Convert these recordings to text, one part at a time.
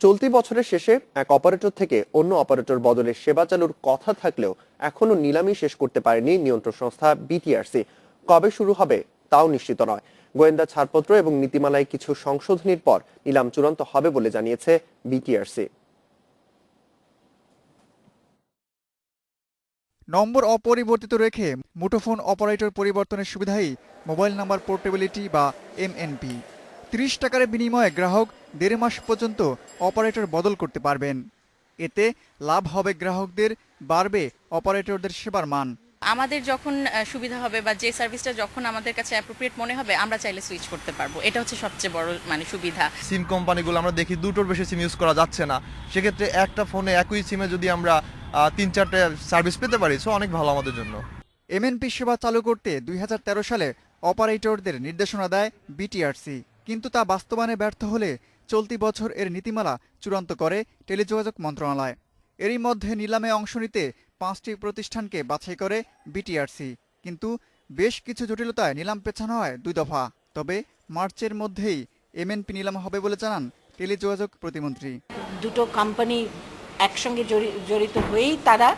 চলতি বছরের শেষে এক অপারেটর থেকে অন্য অপারেটর বদলের সেবা চালুর কথা থাকলেও এখনও নিলামি শেষ করতে পারেনি নিয়ন্ত্রক সংস্থা বিটিআরসি কবে শুরু হবে তাও নিশ্চিত নয়। গোয়েন্দা ছাড়পত্র এবং নীতিমালায় কিছু সংশোধনীর পর নিলাম চূড়ান্ত হবে বলে জানিয়েছে বিটিআরসি নম্বর অপরিবর্তিত রেখে মুঠোফোন অপারেটর পরিবর্তনের সুবিধাই মোবাইল নাম্বার পোর্টেবিলিটি বা এমএনপি তিরিশ টাকার বিনিময়ে গ্রাহক দেড় মাস পর্যন্ত অপারেটর বদল করতে পারবেন। এতে লাভ হবে গ্রাহকদের বাড়বে অপারেটরদের সেবার মান। আমাদের যখন সুবিধা হবে বা যে সার্ভিসটা যখন আমাদের কাছে অ্যাপ্রোপ্রিয়েট মনে হবে আমরা চাইলে সুইচ করতে পারব। এটা হচ্ছে সবচেয়ে বড় মানে সুবিধা। সিম কোম্পানিগুলো আমরা দেখি দুটোর বেশি সিম ইউজ করা যাচ্ছে না। সেক্ষেত্রে একটা ফোনে একই সিমে যদি আমরা তিন চারটে সার্ভিস পেতে পারি সো অনেক ভালো আমাদের জন্য। এমএনপি সেবা চালু করতে দুই হাজার তেরো সালে অপারেটরদের নির্দেশনা দেয় বিটিআরসি কিন্তু তা বাস্তবায়নে ব্যর্থ হলে চলতি বছর এর নীতিমালা চূড়ান্ত করে টেলিযোগাযোগ মন্ত্রণালয়। এরই মধ্যে নিলামে অংশ নিতে পাঁচটি প্রতিষ্ঠানকে বাছাই করে বিটিআরসি। কিন্তু বেশ কিছু জটিলতায় নিলাম পেছানো হয় দুই দফা। তবে মার্চের মধ্যেই এমএনপি নিলাম হবে বলে জানান টেলিযোগাযোগ প্রতিমন্ত্রী। দুটো কোম্পানি একসঙ্গে জড়িত হয়েই তারা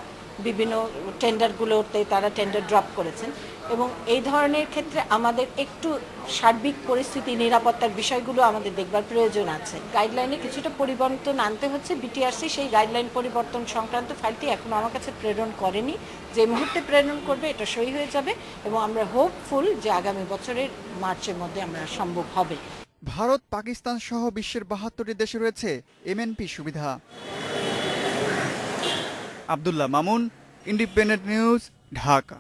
বিভিন্ন টেন্ডারগুলোতে তারা টেন্ডার ড্রপ করেছেন। এবং এই ধরনের ক্ষেত্রে আমাদের একটু সার্বিক পরিস্থিতি, নিরাপত্তার বিষয়গুলো আমাদের দেখবার প্রয়োজন আছে। গাইডলাইনে কিছুটা পরিবর্তন আনতে হচ্ছে। বিটিআরসি সেই গাইডলাইন পরিবর্তন সংক্রান্ত ফাইলটি এখনও আমার কাছে প্রেরণ করেনি। যে মুহূর্তে প্রেরণ করবে এটা সই হয়ে যাবে এবং আমরা হোপফুল যে আগামী বছরের মার্চের মধ্যে আমরা সম্ভব হবে। ভারত, পাকিস্তান সহ বিশ্বের বাহাত্তরটি দেশে রয়েছে এমএনপি সুবিধা। Abdullah Mamun independent news Dhaka.